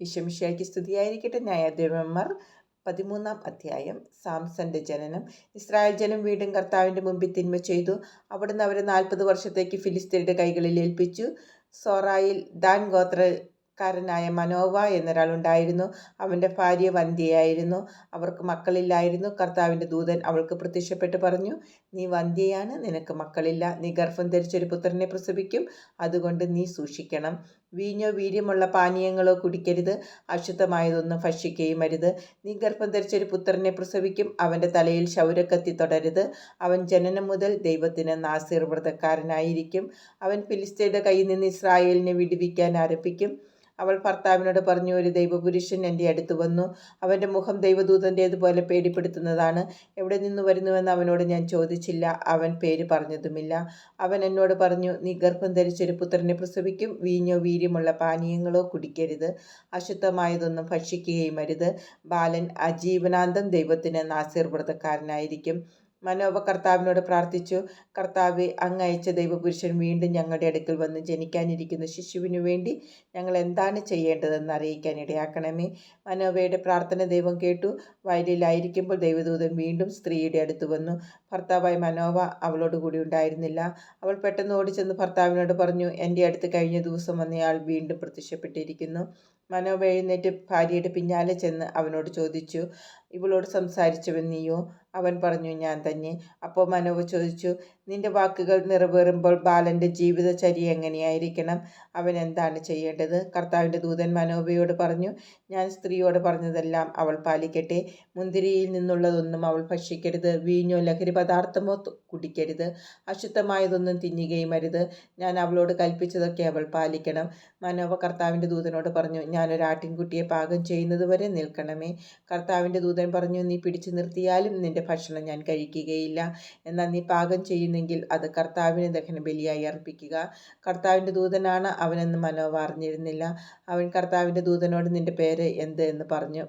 വിഷമിഷയ്ക്ക് സ്തുതിയായിരിക്കട്ടെ. ന്യായാധിപന്മാർ പതിമൂന്നാം അധ്യായം സാംസന്റെ ജനനം. ഇസ്രായേൽ ജനം വീണ്ടും കർത്താവിന്റെ മുമ്പിൽ തിന്മ ചെയ്തു. അവിടുന്ന് അവരെ നാൽപ്പത് വർഷത്തേക്ക് ഫിലിസ്തീനയുടെ കൈകളിൽ ഏൽപ്പിച്ചു. സോറായിൽ ദാൻ ഗോത്രക്കാരനായ മനോവ എന്നൊരാളുണ്ടായിരുന്നു അവന്റെ ഭാര്യ വന്ധ്യയായിരുന്നു. അവർക്ക് മക്കളില്ലായിരുന്നു. കർത്താവിന്റെ ദൂതൻ അവൾക്ക് പ്രത്യക്ഷപ്പെട്ട് പറഞ്ഞു നീ വന്ധ്യയാണ് നിനക്ക് മക്കളില്ല. നീ ഗർഭം ധരിച്ചൊരു പുത്രനെ പ്രസവിക്കും. അതുകൊണ്ട് നീ സൂക്ഷിക്കണം. വീഞ്ഞോ വീര്യമുള്ള പാനീയങ്ങളോ കുടിക്കരുത്. അശുദ്ധമായതൊന്നും ഭക്ഷിക്കുകയും അരുത് നീ ഗർഭം ധരിച്ചൊരു പുത്രനെ പ്രസവിക്കും. അവന്റെ തലയിൽ ശൗരക്കത്തി തുടരുത് അവൻ ജനനം മുതൽ ദൈവത്തിന് നാസീർവ്രതക്കാരനായിരിക്കും അവൻ ഫിലിസ്തീയുടെ കയ്യിൽ നിന്ന് ഇസ്രായേലിനെ വിടുവിക്കാൻ ആരംഭിക്കും. അവൾ ഭർത്താവിനോട് പറഞ്ഞു ഒരു ദൈവപുരുഷൻ എന്റെ അടുത്ത് വന്നു. അവന്റെ മുഖം ദൈവദൂതന്റേതുപോലെ പേടിപ്പെടുത്തുന്നതാണ്. എവിടെ നിന്ന് വരുന്നുവെന്ന് അവനോട് ഞാൻ ചോദിച്ചില്ല. അവൻ പേര് പറഞ്ഞതുമില്ല. അവൻ എന്നോട് പറഞ്ഞു നീ ഗർഭം ധരിച്ചൊരു പുത്രനെ പ്രസവിക്കും. വീഞ്ഞോ വീര്യമുള്ള പാനീയങ്ങളോ കുടിക്കരുത്. അശുദ്ധമായതൊന്നും ഭക്ഷിക്കുകയും അരുത്. ബാലൻ അജീവനാന്തം ദൈവത്തിന് നാസിർ മനോവ കർത്താവിനോട് പ്രാർത്ഥിച്ചു. കർത്താവെ അങ്ങയച്ച ദൈവപുരുഷൻ വീണ്ടും ഞങ്ങളുടെ അടുക്കൽ വന്ന് ജനിക്കാനിരിക്കുന്ന ശിശുവിനു വേണ്ടി ഞങ്ങൾ എന്താണ് ചെയ്യേണ്ടതെന്ന് അറിയിക്കാൻ ഇടയാക്കണമേ. മനോവയുടെ പ്രാർത്ഥന ദൈവം കേട്ടു. വയലിലായിരിക്കുമ്പോൾ ദൈവദൂതൻ വീണ്ടും സ്ത്രീയുടെ അടുത്ത് വന്നു. ഭർത്താവായ മനോവ അവളോട് കൂടി ഉണ്ടായിരുന്നില്ല. അവൾ പെട്ടെന്ന് ഓടിച്ചെന്ന് ഭർത്താവിനോട് പറഞ്ഞു എന്റെ അടുത്ത് കഴിഞ്ഞ ദിവസം വന്നയാൾ വീണ്ടും പ്രത്യക്ഷപ്പെട്ടിരിക്കുന്നു. മനോവ എഴുന്നേറ്റ് ഭാര്യയുടെ പിന്നാലെ ചെന്ന് അവനോട് ചോദിച്ചു ഇവളോട് സംസാരിച്ചവൻ നീയോ അവൻ പറഞ്ഞു ഞാൻ തന്നെ. അപ്പോൾ മനോവ ചോദിച്ചു നിന്റെ വാക്കുകൾ നിറവേറുമ്പോൾ ബാലന്റെ ജീവിതചര്യ എങ്ങനെയായിരിക്കണം? അവൻ എന്താണ് ചെയ്യേണ്ടത്? കർത്താവിന്റെ ദൂതൻ മനോബയോട് പറഞ്ഞു ഞാൻ സ്ത്രീയോട് പറഞ്ഞതെല്ലാം അവൾ പാലിക്കട്ടെ. മുന്തിരിയിൽ നിന്നുള്ളതൊന്നും അവൾ ഭക്ഷിക്കരുത്. വീഞ്ഞോ ലഹരി പദാർത്ഥമോ കുടിക്കരുത്. അശുദ്ധമായതൊന്നും തിന്നുകയും അരുത്. ഞാൻ അവളോട് കൽപ്പിച്ചതൊക്കെ അവൾ പാലിക്കണം. മനോവ കർത്താവിന്റെ ദൂതനോട് പറഞ്ഞു ഞാനൊരു ആട്ടിൻകുട്ടിയെ പാകം ചെയ്യുന്നതുവരെ നിൽക്കണമേ. കർത്താവിന്റെ ദൂതൻ പറഞ്ഞു നീ പിടിച്ചു നിർത്തിയാലും നിന്റെ ഭക്ഷണം ഞാൻ കഴിക്കുകയില്ല. എന്നാൽ നീ പാകം ചെയ്യുന്നെങ്കിൽ അത് കർത്താവിന് ദഹന ബലിയായി അർപ്പിക്കുക. കർത്താവിന്റെ ദൂതനാണ് അവനെന്ന് മനോവ അറിഞ്ഞിരുന്നില്ല. അവൻ കർത്താവിന്റെ ദൂതനോട് നിന്റെ പേര് എന്ത് എന്ന് പറഞ്ഞു.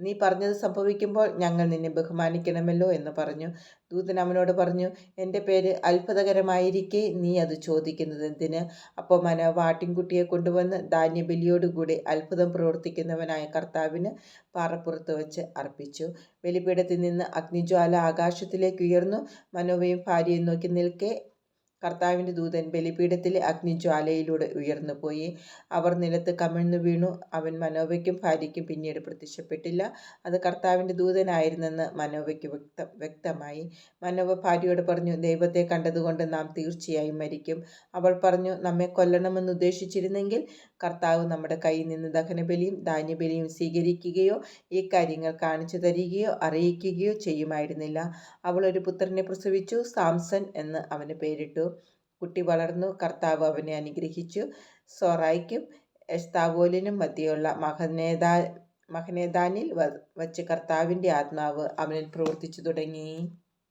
നീ പറഞ്ഞത് സംഭവിക്കുമ്പോൾ ഞങ്ങൾ നിന്നെ ബഹുമാനിക്കണമല്ലോ എന്ന് പറഞ്ഞു. ദൂതൻ അവനോട് പറഞ്ഞു എന്റെ പേര് അത്ഭുതകരമായിരിക്കെ നീ അത് ചോദിക്കുന്നത് എന്തിന് അപ്പോൾ മന വാട്ടിൻകുട്ടിയെ കൊണ്ടുവന്ന് ധാന്യബലിയോടുകൂടി അത്ഭുതം പ്രവർത്തിക്കുന്നവനായ കർത്താവിന് പാറപ്പുറത്ത് വെച്ച് അർപ്പിച്ചു. ബലിപീഠത്തിൽ നിന്ന് അഗ്നിജ്വാല ആകാശത്തിലേക്ക് ഉയർന്നു. മനോവയും ഭാര്യയും നോക്കി നിൽക്കെ കർത്താവിന്റെ ദൂതൻ ബലിപീഠത്തിലെ അഗ്നിജ്വാലയിലൂടെ ഉയർന്നുപോയി അവർ നിലത്ത് കമിഴ്ന്നു വീണു. അവൻ മനോവയ്ക്കും ഭാര്യയ്ക്കും പിന്നീട് പ്രത്യക്ഷപ്പെട്ടില്ല. അത് കർത്താവിന്റെ ദൂതനായിരുന്നെന്ന് മനോവയ്ക്ക് വ്യക്ത വ്യക്തമായി. മനോവ ഭാര്യയോട് പറഞ്ഞു ദൈവത്തെ കണ്ടതുകൊണ്ട് നാം തീർച്ചയായും മരിക്കും. അവൾ പറഞ്ഞു നമ്മെ കൊല്ലണമെന്ന് ഉദ്ദേശിച്ചിരുന്നെങ്കിൽ കർത്താവ് നമ്മുടെ കയ്യിൽ നിന്ന് ദഹനബലിയും ധാന്യബലിയും സ്വീകരിക്കുകയോ ഈ കാര്യങ്ങൾ കാണിച്ചു തരികയോ അറിയിക്കുകയോ ചെയ്യുമായിരുന്നില്ല. അവൾ ഒരു പുത്രനെ പ്രസവിച്ചു. സാംസൺ എന്ന് അവന് പേരിട്ടു. കുട്ടി വളർന്നു. കർത്താവ് അവനെ അനുഗ്രഹിച്ചു. സൊറായിക്കും എസ്താവോലിനും മധ്യയുള്ള മഹനേദാ മഹനേദാനിൽ വച്ച് കർത്താവിന്റെ ആത്മാവ് അവനിൽ പ്രവർത്തിച്ചു തുടങ്ങി.